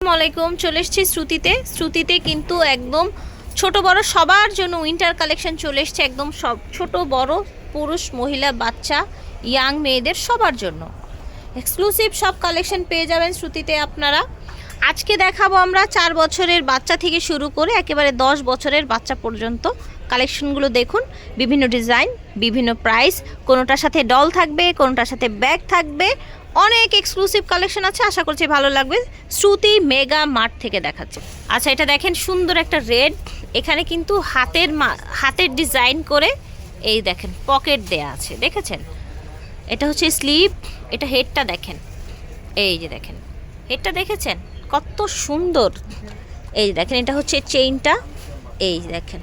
আসসালামু আলাইকুম, চলে এসেছি শ্রুতিতে। শ্রুতিতে কিন্তু একদম ছোট বড় সবার জন্য উইন্টার কালেকশন চলে এসেছে। একদম সব ছোট, বড়, পুরুষ, মহিলা, বাচ্চা ইয়াং মেয়েদের সবার জন্য। এক্সক্লুসিভ সব কালেকশন পেয়ে যাবেন শ্রুতিতে আপনারা। আজকে দেখাবো আমরা চার বছরের বাচ্চা থেকে শুরু করে একেবারে দশ বছরের বাচ্চা পর্যন্ত কালেকশনগুলো দেখুন। বিভিন্ন ডিজাইন বিভিন্ন প্রাইস কোনোটার সাথে ডল থাকবে, কোনোটার সাথে ব্যাগ থাকবে। অনেক এক্সক্লুসিভ কালেকশন আছে, আশা করছি ভালো লাগবে। শ্রুতি মেগা মার্ট থেকে দেখাচ্ছে। আচ্ছা এটা দেখেন, সুন্দর একটা রেড। এখানে কিন্তু হাতের হাতের ডিজাইন করে এই দেখেন পকেট দেয়া আছে, দেখেছেন? এটা হচ্ছে স্লিপ এটা হেডটা দেখেন। এই যে দেখেন হেডটা দেখেছেন? কত সুন্দর। এই যে দেখেন, এটা হচ্ছে চেইনটা এই দেখেন,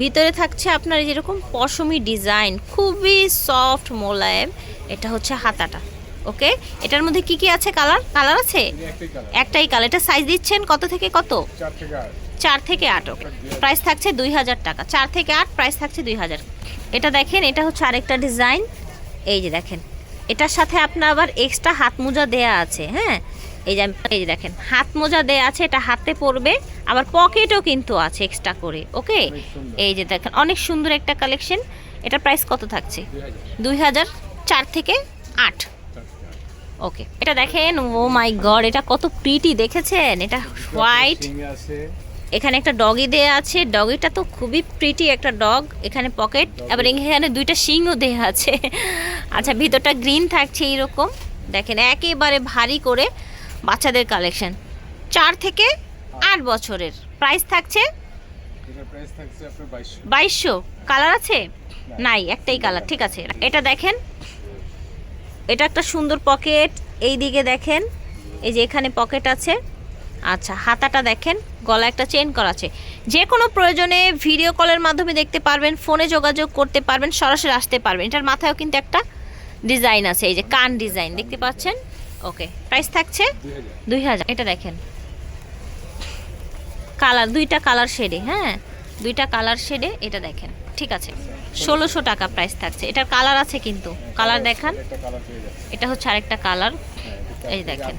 ভিতরে থাকছে আপনার যেরকম পশমি ডিজাইন খুবই সফট মোলায়েম, এটা হচ্ছে হাতাটা। ওকে? এটার মধ্যে কি কি আছে কালার? কালার আছে? একটাই কালার। এটা সাইজ দিচ্ছেন কত থেকে কত? চার থেকে আট ওকে। প্রাইস থাকছে দুই হাজার টাকা। চার থেকে আট প্রাইস থাকছে দুই হাজার। এটা দেখেন এটা হচ্ছে আরেকটা ডিজাইন এই যে দেখেন এটার সাথে আপনার আবার এক্সট্রা হাত মোজা দেয়া আছে হ্যাঁ? এই যে আমি- এই যে দেখেন হাত মোজা দেয়া আছে এটা হাতে পরবে আবার পকেটও কিন্তু আছে এক্সট্রা করে ওকে? এই যে দেখেন অনেক সুন্দর একটা কালেকশন এটা প্রাইস কত থাকছে? দুই হাজার চার থেকে আট। ওকে এটা দেখেন ও মাই গড এটা কত প্রিটি দেখেছেন? এটা হোয়াইট এখানে একটা ডগি দেয়া আছে। ডগিটা তো খুবই প্রিটি একটা ডগ এখানে পকেট আবার এখানে দুইটা শিংও দেয়া আছে। আচ্ছা ভিতরটা গ্রিন থাকছে এইরকম। দেখেন একেবারে ভারী করে বাচ্চাদের কালেকশন চার থেকে আট বছরের। প্রাইস থাকছে? বাইশশো। কালার আছে? নাই একটাই কালার ঠিক আছে। এটা দেখেন। এটা একটা সুন্দর পকেট, এই দিকে দেখেন, এই যে এখানে পকেট আছে। আচ্ছা হাতাটা দেখেন গলা একটা চেন করা আছে। যে কোনো প্রয়োজনে ভিডিও কলের মাধ্যমে দেখতে পারবেন, ফোনে যোগাযোগ করতে পারবেন, সরাসরি আসতে পারবেন। এটার মাথায়ও কিন্তু একটা ডিজাইন আছে, এই যে কান ডিজাইন, দেখতে পাচ্ছেন? ওকে, প্রাইস থাকছে দুই হাজার। এটা দেখেন। কালার, দুইটা কালার শেডে হ্যাঁ দুইটা কালার শেডে এটা দেখেন। ঠিক আছে। ষোলোশো টাকা প্রাইস থাকছে। এটার কালার আছে কিন্তু। কালার দেখান। এটা হচ্ছে আরেকটা কালার এই দেখেন।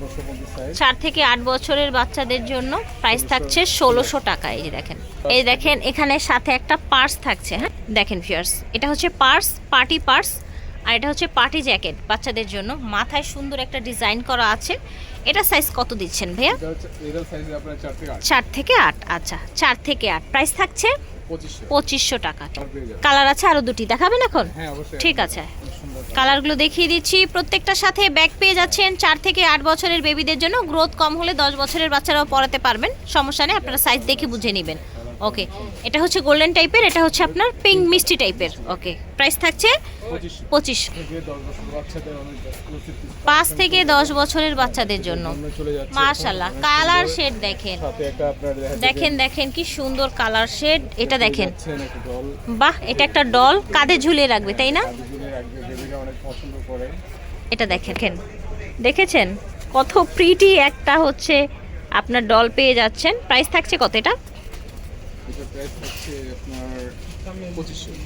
চার থেকে আট বছরের বাচ্চাদের জন্য প্রাইস থাকছে ষোলোশো টাকা। এই যে দেখেন। এই দেখেন এখানে সাথে একটা পার্স থাকছে হ্যাঁ? দেখেন ফিয়ার্স এটা হচ্ছে পার্স পার্টি পার্স আর এটা হচ্ছে পার্টি জ্যাকেট বাচ্চাদের জন্য। মাথায় সুন্দর একটা ডিজাইন করা আছে। এটা সাইজ কত দিচ্ছেন ভাইয়া? চার থেকে আট। আচ্ছা চার থেকে আট। প্রাইস থাকছে পঁচিশশো। টাকা। কালার আছে আরও দুটি। দেখাবেন এখন? হ্যাঁ ঠিক আছে। কালারগুলো দেখিয়ে দিচ্ছি। প্রত্যেকটার সাথে ব্যাগ পেয়ে যাচ্ছেন চার থেকে আট বছরের বেবিদের জন্য। গ্রোথ কম হলে দশ বছরের বাচ্চারাও পড়াতে পারবেন। সমস্যা নেই আপনারা সাইজ দেখে বুঝে নেবেন। ওকে এটা হচ্ছে গোল্ডেন টাইপের এটা হচ্ছে আপনার পিঙ্ক মিষ্টি টাইপের ওকে প্রাইস থাকছে পঁচিশ। পাঁচ থেকে দশ বছরের বাচ্চাদের জন্য। মাশাল্লাহ কালার শেড দেখেন। দেখেন দেখেন কি সুন্দর কালার শেড এটা দেখেন। বাহ এটা একটা ডল কাঁধে ঝুলিয়ে রাখবে তাই না? এটা দেখেন। দেখেছেন? কত প্রিটি একটা হচ্ছে আপনার ডল পেয়ে যাচ্ছেন। প্রাইস থাকছে কত এটা এটা প্রাইস থাকছে আপনার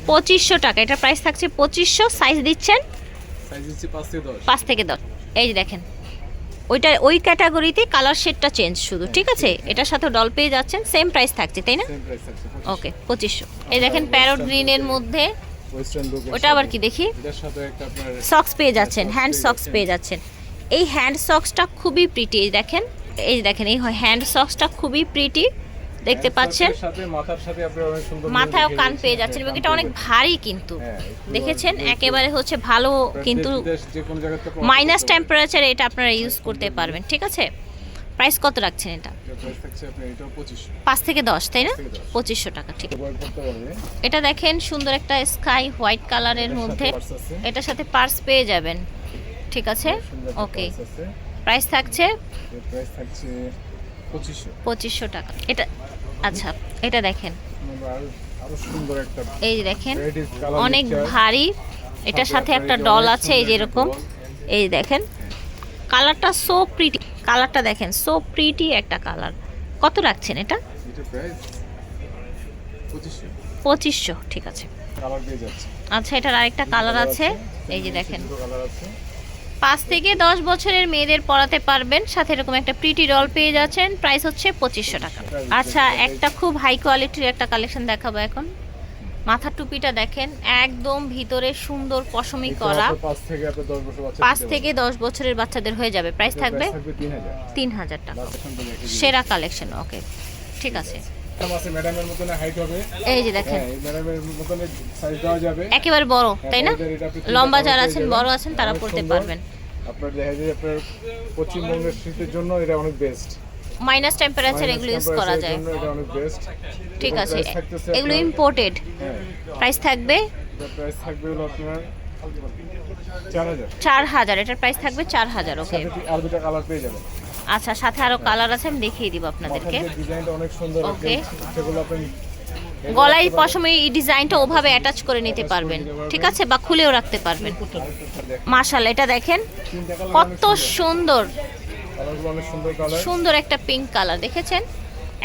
পঁচিশশো। টাকা। এটা প্রাইস থাকছে পঁচিশশো সাইজ দিচ্ছেন? পাঁচ থেকে দশ। এই যে দেখেন ওইটা ওই ক্যাটাগরিতে কালার শেডটা চেঞ্জ শুধু ঠিক আছে? এটার সাথে ডল পেয়ে যাচ্ছেন সেম প্রাইস থাকছে তাই না? ওকে পঁচিশশো। এই দেখেন প্যারট গ্রিনের মধ্যে ওটা আবার কি দেখি? সক্স পেয়ে যাচ্ছেন হ্যান্ড সক্স পেয়ে যাচ্ছেন। এই হ্যান্ড সক্সটা খুবই প্রিটি দেখেন এই দেখেন এই হ্যান্ড সক্সটা খুবই প্রিটি দেখতে পাচ্ছেন? মাথায়ও কান পেয়ে যাচ্ছেন এবং এটা অনেক ভারী কিন্তু। হ্যাঁ, দেখেছেন? একেবারে হচ্ছে ভালো কিন্তু মাইনাস। টেম্পারেচারে এটা আপনারা ইউজ করতে পারবেন ঠিক আছে? প্রাইস কত রাখছেন এটা? এটার price থাকছে আপনার এটাও 2500 পাঁচ থেকে দশ তাই না? পঁচিশশো টাকা ঠিক। এটা দেখেন সুন্দর একটা স্কাই হোয়াইট কালারের মধ্যে। এটার সাথে পার্স পেয়ে যাবেন ঠিক আছে? ওকে প্রাইস থাকছে এর প্রাইস থাকছে 2500 পঁচিশশো টাকা। এটা আচ্ছা এটা দেখেন। এই দেখেন অনেক ভারী। এটার সাথে একটা ডল আছে এই যেরকম এই দেখেন কালারটা সো প্রিটি কালারটা দেখেন সো প্রিটি একটা কালার। কত রাখছেন এটা? এটার প্রাইস 2500 পঁচিশশো ঠিক আছে। আচ্ছা এটার আরেকটা কালার আছে এই যে দেখেন। পাঁচ থেকে দশ বছরের মেয়েদের পড়াতে পারবেন। সাথে এরকম একটা প্রিটি ডল পেয়ে যাচ্ছেন। প্রাইস হচ্ছে পঁচিশশো টাকা। আচ্ছা একটা খুব হাই কোয়ালিটির একটা কালেকশন দেখাবো এখন। মাথার টুপিটা দেখেন একদম ভিতরে সুন্দর পশমি করা। পাঁচ থেকে দশ বছরের বাচ্চাদের হয়ে যাবে। প্রাইস থাকবে তিন হাজার। টাকা। সেরা কালেকশন ওকে ঠিক আছে। এই যে দেখেন। হ্যাঁ একেবারে বড় হ্যাঁ, তাই না? লম্বা যারা আছেন। বড় আছেন তারা পড়তে পারবেন। আপনার দেখা যায় আপনার পশ্চিমবঙ্গের শীতের জন্য এটা অনেক বেস্ট মাইনাস টেম্পারেচার এগুলো ইউজ করা যায়। এটা অনেক বেস্ট ঠিক আছে। এগুলো ইম্পোর্টেড হ্যাঁ। প্রাইস থাকবে প্রাইস থাকবে হলো আপনার চার হাজার। এটার প্রাইস থাকবে চার হাজার ওকে আর দুটা কালার পেয়ে যাবেন? আচ্ছা সাথে আরও কালার আছে আমি দেখিয়ে দিব আপনাদেরকে। ডিজাইনটা অনেক সুন্দর. একদম সেগুলো আপনি গলায় পশমে এই ডিজাইনটা ওভাবে অ্যাটাচ করে নিতে পারবেন ঠিক আছে? বা খুলেও রাখতে পারবেন। মাশাল এটা দেখেন কত সুন্দর। সুন্দর একটা পিঙ্ক কালার দেখেছেন?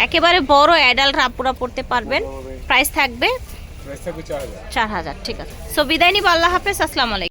একেবারে বড় অ্যাডাল্ট রাপুরা পড়তে পারবেন। প্রাইস থাকবে চার হাজার। চার হাজার ঠিক আছে। সো বিদায় নিব আল্লাহ হাফেজ আসসালামু আলাইকুম।